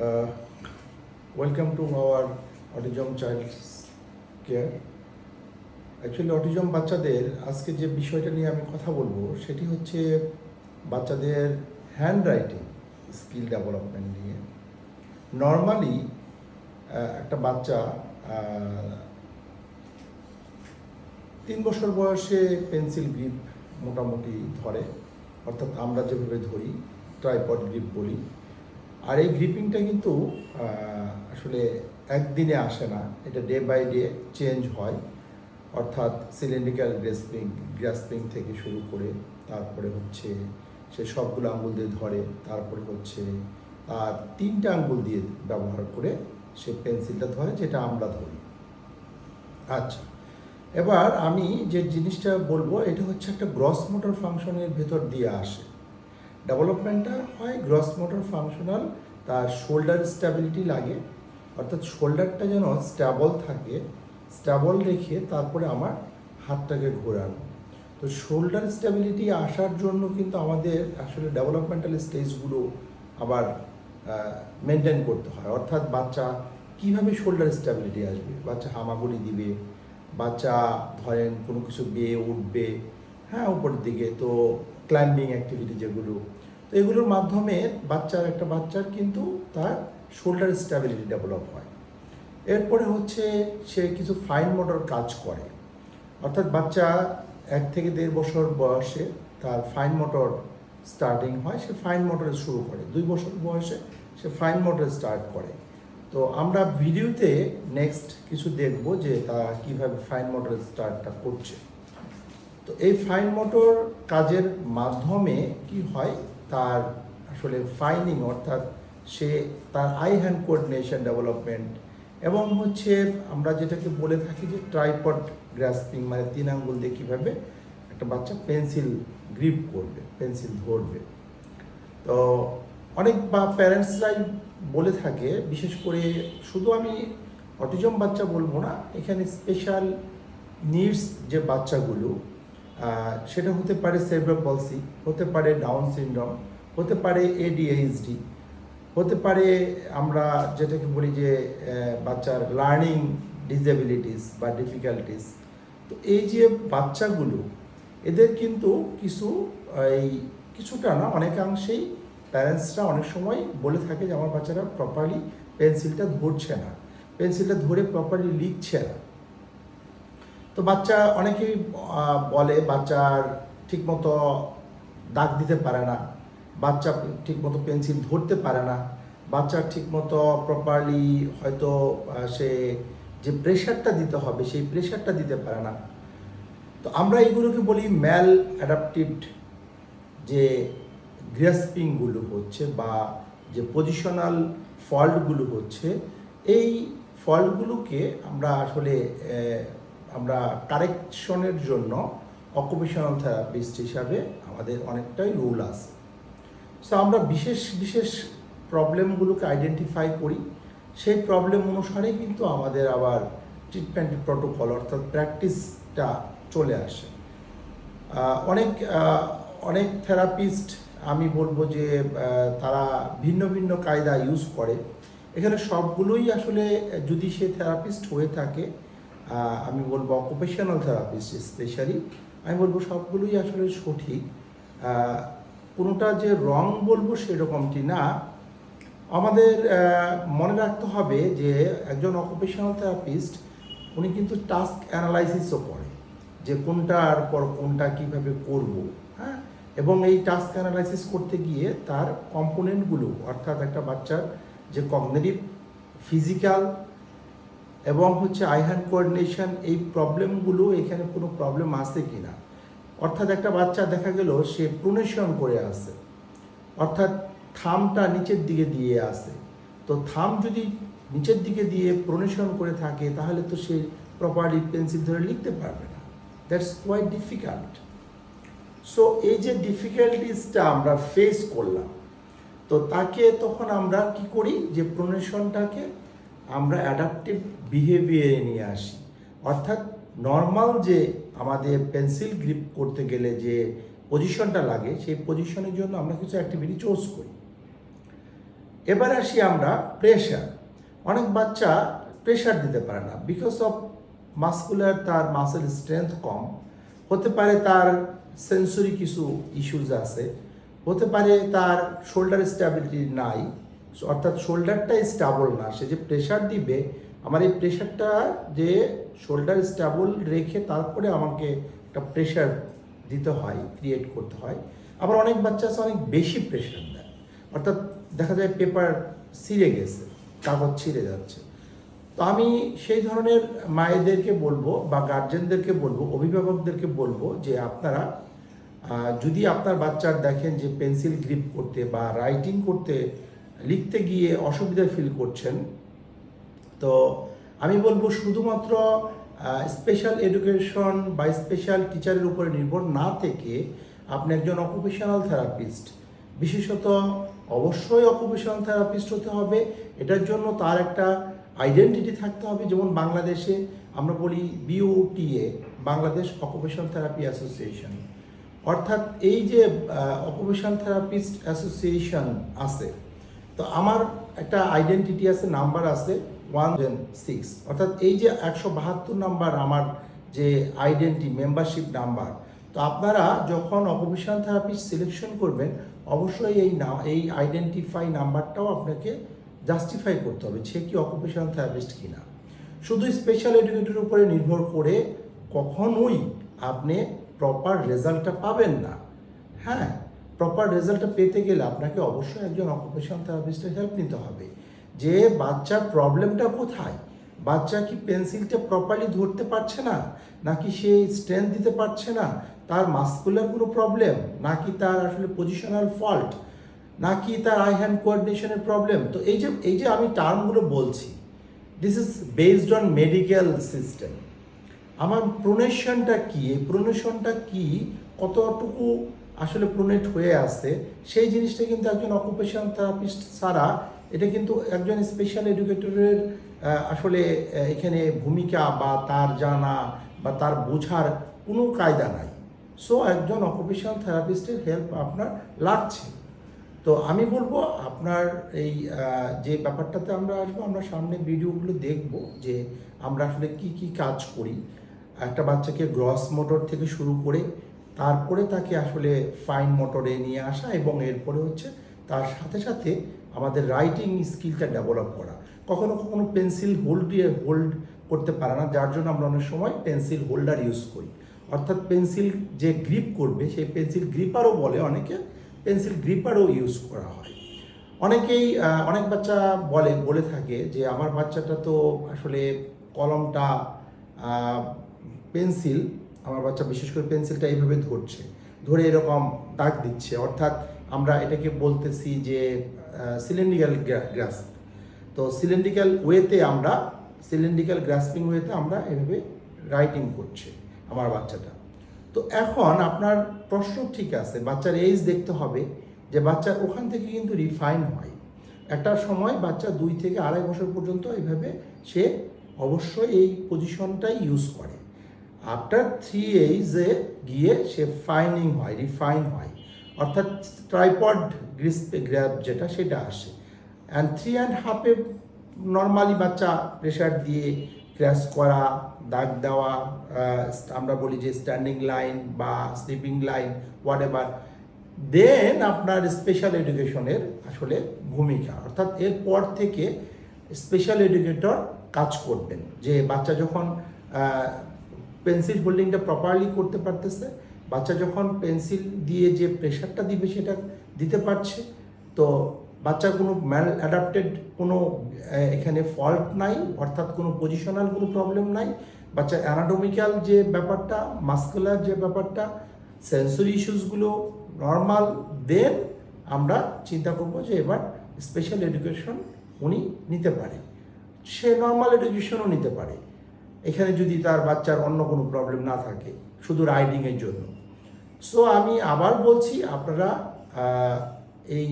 Welcome to our autism child care. Actually autism বাচ্চাদের আজকে যে বিষয়টা নিয়ে আমি কথা বলব, সেটি হচ্ছে বাচ্চাদের হ্যান্ড রাইটিং স্কিল ডেভেলপমেন্ট নিয়ে নর্মালি একটা বাচ্চা তিন বছর বয়সে পেন্সিল গ্রিপ মোটামুটি ধরে, অর্থাৎ আমরা যেভাবে ধরি ট্রাইপড গ্রিপ বলি আর এই গ্রিপিংটা কিন্তু আসলে একদিনে আসে না। এটা ডে বাই ডে চেঞ্জ হয়। অর্থাৎ সিলিন্ড্রিক্যাল গ্রেসপিং গ্রাসপিং থেকে শুরু করে তারপরে হচ্ছে সে সবগুলো আঙ্গুল দিয়ে ধরে, তারপরে হচ্ছে আর তিনটা আঙ্গুল দিয়ে ব্যবহার করে সে পেন্সিলটা ধরে, যেটা আমরা ধরি। আচ্ছা এবার আমি যে জিনিসটা বলব, এটা হচ্ছে একটা গ্রস মোটর ফাংশনের ভেতর দিয়ে আসে। ডেভেলপমেন্টটা হয় গ্রস মোটর ফাংশনাল, তার শোল্ডার স্ট্যাবিলিটি লাগে। অর্থাৎ শোল্ডারটা যেন স্ট্যাবল থাকে, স্ট্যাবল রেখে তারপরে আমার হাতটাকে ঘোরানো। তো শোল্ডার স্ট্যাবিলিটি আসার জন্য কিন্তু আমাদের আসলে ডেভেলপমেন্টাল স্টেজগুলো আবার মেনটেন করতে হয়। অর্থাৎ বাচ্চা কীভাবে শোল্ডার স্ট্যাবিলিটি আসবে? বাচ্চা হামাগুড়ি দিবে, বাচ্চা ধরেন কোনো কিছু বেয়ে উঠবে হ্যাঁ উপরের দিকে। তো ক্লাইম্বিং অ্যাক্টিভিটি যেগুলো তো এগুলোর মাধ্যমে বাচ্চার একটা বাচ্চার কিন্তু তার শোল্ডার স্ট্যাবিলিটি ডেভেলপ হয়। এরপরে হচ্ছে সে কিছু ফাইন মোটর কাজ করে। অর্থাৎ বাচ্চা এক থেকে দেড় বছর বয়সে তার ফাইন মোটর স্টার্টিং হয়, সে ফাইন মোটরে শুরু করে। দুই বছর বয়সে সে ফাইন মোটর স্টার্ট করে। তো আমরা ভিডিওতে নেক্সট কিছু দেখব যে তারা কীভাবে ফাইন মোটর স্টার্টটা করছে। তো এই ফাইন মোটর কাজের মাধ্যমে কি হয়? তার আসলে ফাইনিং অর্থাৎ সে তার আই হ্যান্ড কোঅর্ডিনেশন ডেভেলপমেন্ট এবং হচ্ছে আমরা যেটাকে বলে থাকি যে ট্রাইপড গ্রাসপিং মানে তিন আঙ্গুল দিয়ে কীভাবে একটা বাচ্চা পেন্সিল গ্রিপ করবে পেন্সিল ধরবে। তো অনেক বা প্যারেন্টসরাই বলে থাকে, বিশেষ করে শুধু আমি অটিজম বাচ্চা বলব না, এখানে স্পেশাল নিডস যে বাচ্চাগুলো সেটা হতে পারে সেব্রো পলসি হতে পারে ডাউন সিনড্রোম হতে পারে এডিএইচডি হতে পারে আমরা যেটাকে বলি যে বাচ্চার লার্নিং ডিসেবিলিটিস বা ডিফিকাল্টিস তো এই যে বাচ্চাগুলো, এদের কিন্তু কিছু, এই কিছুটা না, অনেকাংশেই প্যারেন্টসরা অনেক সময় বলে থাকে যে, আমার বাচ্চারা প্রপারলি পেন্সিলটা ধরছে না। পেন্সিলটা ধরে প্রপারলি লিখছে না। তো বাচ্চা অনেকেই বলে বাচ্চার ঠিকমতো দাগ দিতে পারে না, বাচ্চা ঠিকমতো পেন্সিল ধরতে পারে না, বাচ্চা ঠিকমতো প্রপারলি হয়তো সে যে প্রেশারটা দিতে হবে সেই প্রেশারটা দিতে পারে না। তো আমরা এগুলোকে বলি ম্যাল অ্যাডাপটিভড যে গ্রাসপিংগুলো হচ্ছে বা যে পজিশনাল ফল্টগুলো হচ্ছে, এই ফল্টগুলোকে আমরা আসলে আমরা কারেকশনের জন্য অকুপেশনাল থেরাপিস্ট হিসাবে আমাদের অনেকটাই রুল আছে। সো আমরা বিশেষ বিশেষ প্রবলেমগুলোকে আইডেন্টিফাই করি। সেই প্রবলেম অনুসারে কিন্তু আমাদের আবার ট্রিটমেন্ট প্রোটোকল অর্থাৎ প্র্যাকটিসটা চলে আসে। অনেক অনেক থেরাপিস্ট আমি বলব যে তারা ভিন্ন ভিন্ন কায়দা ইউজ করে। এখানে সবগুলোই আসলে যদি সে থেরাপিস্ট হয়ে থাকে আমি বলব অকুপেশনাল থেরাপিস্ট স্পেশালি আমি বলব সবগুলোই আসলে সঠিক। কোনোটা যে রং বলব সেরকমটি না। আমাদের মনে রাখতে হবে যে একজন অকুপেশনাল থেরাপিস্ট উনি কিন্তু টাস্ক অ্যানালাইসিসও করে যে কোনটার পর কোনটা কীভাবে করব হ্যাঁ? এবং এই টাস্ক অ্যানালাইসিস করতে গিয়ে তার কম্পোনেন্টগুলো অর্থাৎ একটা বাচ্চার যে কগনেটিভ ফিজিক্যাল এবং হচ্ছে আই হ্যান্ড কোঅর্ডিনেশন এই প্রবলেমগুলো এখানে কোনো প্রবলেম আছে কি না অর্থাৎ একটা বাচ্চা দেখা গেল, সে প্রোনেশন করে আসে অর্থাৎ থামটা নিচের দিকে দিয়ে আসে তো থাম যদি নিচের দিকে দিয়ে প্রোনেশন করে থাকে, তাহলে তো সে প্রপারলি পেন্সিল ধরে লিখতে পারবে না। দ্যাটস কোয়াইট ডিফিকাল্ট সো এই যে ডিফিকাল্টিসটা আমরা ফেস করলাম, তো তাকে তখন আমরা কি করি? যে প্রোনেশনটাকে আমরা অ্যাডাপটিভ বিহেভিয়ারে নিয়ে আসি। অর্থাৎ নর্মাল যে আমাদের পেন্সিল গ্রিপ করতে গেলে যে পজিশনটা লাগে, সেই পজিশনের জন্য আমরা কিছু অ্যাক্টিভিটি চুজ করি। এবার আসি আমরা প্রেশার অনেক বাচ্চা প্রেশার দিতে পারে না। বিকজ অফ মাস্কুলার তার মাসেল স্ট্রেংথ কম। হতে পারে তার সেন্সরি কিছু ইস্যুজ আছে। হতে পারে তার শোল্ডার স্ট্যাবিলিটি নাই। অর্থাৎ শোল্ডারটা স্টাবল না। সে যে প্রেশার দিবে, আমার এই প্রেশারটা যে শোল্ডার স্টাবল রেখে তারপরে আমাকে একটা প্রেশার দিতে হয় ক্রিয়েট করতে হয়। আবার অনেক বাচ্চা আছে, অনেক বেশি প্রেশার দেয়। অর্থাৎ দেখা যায় পেপার ছিঁড়ে গেছে, কাগজ ছিঁড়ে যাচ্ছে। তো আমি সেই ধরনের মায়েদেরকে বলব বা গার্জেনদেরকে বলব, অভিভাবকদেরকে বলব যে আপনারা যদি আপনার বাচ্চার দেখেন যে পেন্সিল গ্রিপ করতে বা রাইটিং করতে লিখতে গিয়ে অসুবিধা ফিল করছেন। তো আমি বলব শুধুমাত্র স্পেশাল এডুকেশন বা স্পেশাল টিচারের উপরে নির্ভর না থেকে আপনি একজন অকুপেশনাল থেরাপিস্ট বিশেষত অবশ্যই অকুপেশনাল থেরাপিস্ট হতে হবে। এটার জন্য তার একটা আইডেন্টিটি থাকতে হবে। যেমন বাংলাদেশে আমরা বলি BOTA Bangladesh occupational therapy association অর্থাৎ এই যে অকুপেশন থেরাপিস্ট অ্যাসোসিয়েশন আছে তো আমার একটা আইডেন্টিটি আছে নাম্বার আছে ওয়ান সিক্স অর্থাৎ এই যে একশো বাহাত্তর নাম্বার আমার যে আইডেন্টি মেম্বারশিপ নাম্বার তো আপনারা যখন অকুপেশন থেরাপিস্ট সিলেকশন করবেন, অবশ্যই এই না, এই আইডেন্টিফাই নাম্বারটাও আপনাকে জাস্টিফাই করতে হবে সে কি অকুপেশন থেরাপিস্ট কিনা। শুধু স্পেশাল এডুকেটের উপরে নির্ভর করে কখনোই আপনি প্রপার রেজাল্টটা পাবেন না। হ্যাঁ প্রপার রেজাল্টটা পেতে গেলে আপনাকে অবশ্যই একজন অকুপেশন থেরাপিস্টের হেল্প নিতে হবে। যে বাচ্চার প্রবলেমটা কোথায়? বাচ্চা কি পেন্সিলটা প্রপারলি ধরতে পারছে না? নাকি সে স্ট্রেংথ দিতে পারছে না? তার মাস্কুলার কোনো প্রবলেম নাকি তার আসলে পজিশনাল ফল্ট নাকি তার আই হ্যান্ড কোঅর্ডিনেশনের প্রবলেম তো এই যে এই যে আমি টার্মগুলো বলছি this is based on medical system আমার প্রোনেশনটা কি? এই প্রোনেশনটা কী? কতটুকু আসলে প্রোনেট হয়ে আছে, সেই জিনিসটা কিন্তু একজন অকুপেশন থেরাপিস্ট ছাড়া এটা কিন্তু একজন স্পেশাল এডুকেটরের আসলে এখানে ভূমিকা বা তার জানা বা তার বোঝার কোনো কায়দা নাই। সো একজন অকুপেশনাল থেরাপিস্টের হেল্প আপনার লাগছে। তো আমি বলব, আপনার এই যে ব্যাপারটাতে আমরা আসব, আমরা সামনে ভিডিওগুলো দেখব যে আমরা আসলে কি কি কাজ করি। একটা বাচ্চাকে গ্রস মোটর থেকে শুরু করে তারপরে তাকে আসলে ফাইন মোটরে নিয়ে আসা এবং এরপরে হচ্ছে তার সাথে সাথে আমাদের রাইটিং স্কিলটা ডেভেলপ করা। কখনো কখনো পেন্সিল হোল্ড দিয়ে হোল্ড করতে পারে না, যার জন্য আমরা অনেক সময় পেন্সিল হোল্ডার ইউজ করি। অর্থাৎ পেন্সিল যে গ্রিপ করবে, সেই পেন্সিল গ্রিপারও বলে অনেকে পেন্সিল গ্রিপারও ইউজ করা হয়। অনেকেই অনেক বাচ্চা বলে বলে থাকে যে আমার বাচ্চাটা তো আসলে কলমটা পেন্সিল আমার বাচ্চা বিশেষ করে পেন্সিলটা এইভাবে ধরছে। ধরে এরকম দাগ দিচ্ছে। অর্থাৎ আমরা এটাকে বলতেছি যে সিলিন্ডিক্যাল গ্রাস তো সিলিন্ডিক্যাল ওয়েতে আমরা সিলিন্ডিক্যাল গ্রাসপিং ওয়েতে আমরা এভাবে রাইটিং করছে আমার বাচ্চাটা। তো এখন আপনার প্রশ্ন ঠিক আছে। বাচ্চার এজ দেখতে হবে যে বাচ্চার ওখান থেকে কিন্তু রিফাইন হয়। একটা সময় বাচ্চা দুই থেকে আড়াই বছর পর্যন্ত এইভাবে সে অবশ্যই এই পজিশনটাই ইউজ করে। আফটার থ্রি এইজে গিয়ে সে ফাইনিং হয় রিফাইন হয়। অর্থাৎ ট্রাইপড গ্রিসপে গ্র্যাব যেটা, সেটা আসে। অ্যান্ড থ্রি অ্যান্ড হাফে নর্মালি বাচ্চা প্রেশার দিয়ে ক্র্যাশ করা, দাগ দেওয়া আমরা বলি যে স্ট্যান্ডিং লাইন বা sleeping line whatever then আপনার স্পেশাল এডুকেশনের আসলে ভূমিকা। অর্থাৎ এরপর থেকে স্পেশাল এডুকেটর কাজ করবেন। যে বাচ্চা যখন পেন্সিল হোল্ডিংটা প্রপারলি করতে পারতেছে। বাচ্চা যখন পেন্সিল দিয়ে যে প্রেশারটা দিবে সেটা দিতে পারছে। তো বাচ্চার কোনো ম্যাল অ্যাডাপ্টেড কোনো এখানে ফল্ট নাই, অর্থাৎ কোনো পজিশনাল কোনো প্রবলেম নাই। বাচ্চার অ্যানাটমিক্যাল যে ব্যাপারটা মাস্কুলার যে ব্যাপারটা সেন্সরি ইস্যুসগুলো নর্মাল দেন আমরা চিন্তা করব যে এবার স্পেশাল এডুকেশন উনি নিতে পারে। সে নর্মাল এডুকেশনও নিতে পারে। এখানে যদি তার বাচ্চার অন্য কোনো প্রবলেম না থাকে, শুধু রাইডিংয়ের জন্য। সো আমি আবার বলছি, আপনারা এই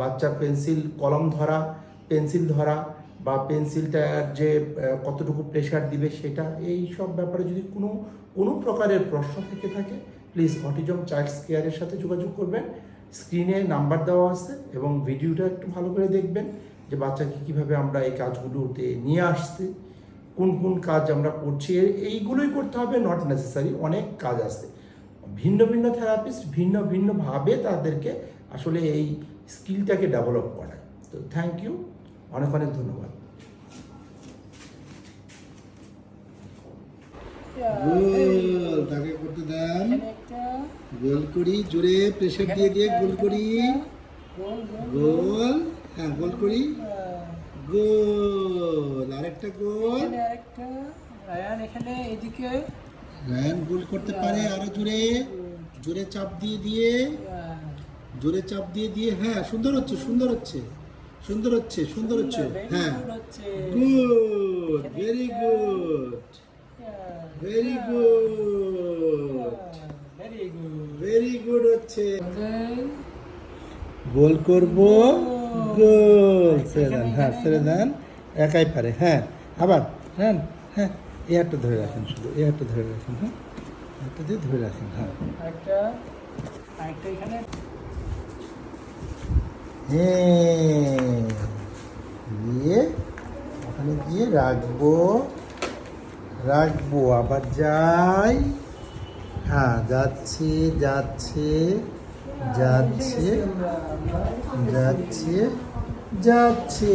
বাচ্চার পেন্সিল কলম ধরা পেন্সিল ধরা বা পেন্সিলটার যে কতটুকু প্রেশার দিবে সেটা, এই সব ব্যাপারে যদি কোনো কোনো প্রকারের প্রশ্ন থেকে থাকে প্লিজ অটিজম চাইল্ডস কেয়ারের সাথে যোগাযোগ করবেন। স্ক্রিনে নাম্বার দেওয়া আছে এবং ভিডিওটা একটু ভালো করে দেখবেন যে বাচ্চাকে কীভাবে আমরা এই কাজগুলোতে নিয়ে আসছি। কোন কোন কাজ আমরা করছি, এইগুলোই করতে হবে নট নেসেসারি অনেক কাজ আছে। ভিন্ন ভিন্ন থেরাপিস্ট ভিন্ন ভিন্নভাবে তাদেরকে আসলে এই স্কিলটাকে ডেভেলপ করায়। তো থ্যাংক ইউ অনেক অনেক ধন্যবাদ। গোল, তাকে করতে গোল করি, জোরে প্রেশার দিয়ে দিয়ে গোল করি। গোল। হ্যাঁ গোল করি। গোল আরেকটা গোল। আরেকটা। রায়ান এখানে এদিকে। রায়ান গোল করতে পারে আরও জোরে। জোরে চাপ দিয়ে দিয়ে। জোরে চাপ দিয়ে দিয়ে হ্যাঁ সুন্দর হচ্ছে সুন্দর হচ্ছে। সুন্দর হচ্ছে সুন্দর হচ্ছে। হ্যাঁ। Good very good very good very good very good হচ্ছে। গোল করব। গোল ছেড়ে দেন হ্যাঁ ছেড়ে দেন একাই পারে। হ্যাঁ। আবার হ্যাঁ হ্যাঁ এই হাতটা ধরে রাখেন শুধু। এই হাতটা ধরে রাখেন হ্যাঁ। হাতটা দিয়ে ধরে রাখেন হ্যাঁ। হ্যাঁ। দিয়ে ওখানে গিয়ে রাখব। রাখব। আবার যাই। হ্যাঁ যাচ্ছে যাচ্ছে। যাচ্ছে যাচ্ছে যাচ্ছে।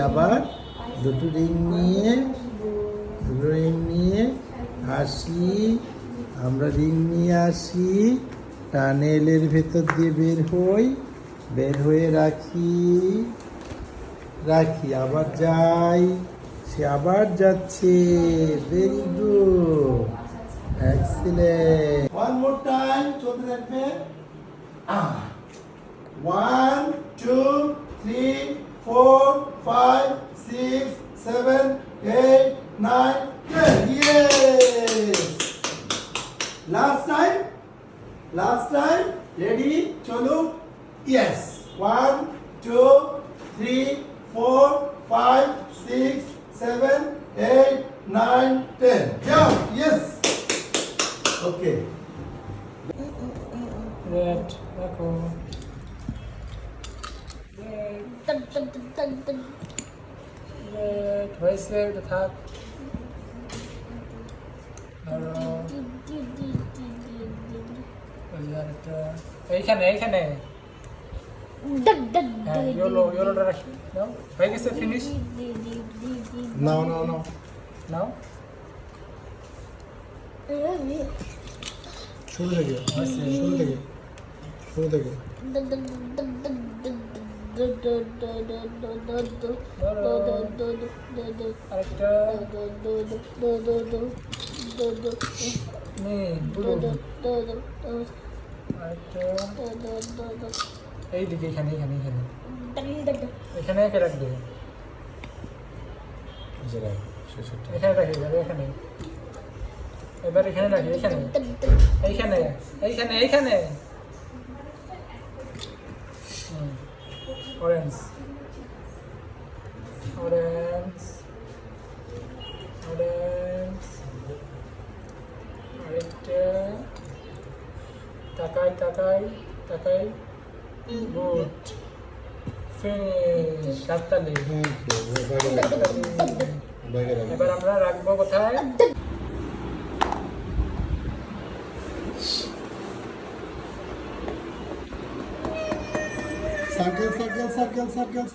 আবার দুটো রিং নিয়ে, দুটো রিং নিয়ে আসি। আমরা রিং নিয়ে আসি। টানেলের ভেতর দিয়ে বের হই, বের হয়ে রাখি রাখি। আবার যাই, সে আবার যাচ্ছে। Very good excellent one more time চলতে থাকবে Ah. One, two, three, four, five, six, seven, eight, nine, ten. Yes. Last time. Last time. Ready? Cholo. Yes. One, two. এইখানে এইখানে হ্যাঁ ইয়েলো ইয়েলোটা নাও হয়ে গেছে ফিনিশ নাও নাও নাও নাও শুরু থেকে শুরু থেকে শুরু থেকে আরেকটা নীল আরেকটা এইদিকে এখানে এখানে এখানে। এখানে একে রাখি এবার এখানে। রাখি, এখানে। এইখানে এইখানে এইখানে। অরেঞ্জ অরেঞ্জ আরেকটা তাকাই তাকাই গুড ফিনিশ সাততালি এবার আমরা রাখব কোথায়? Circle circle circle circle.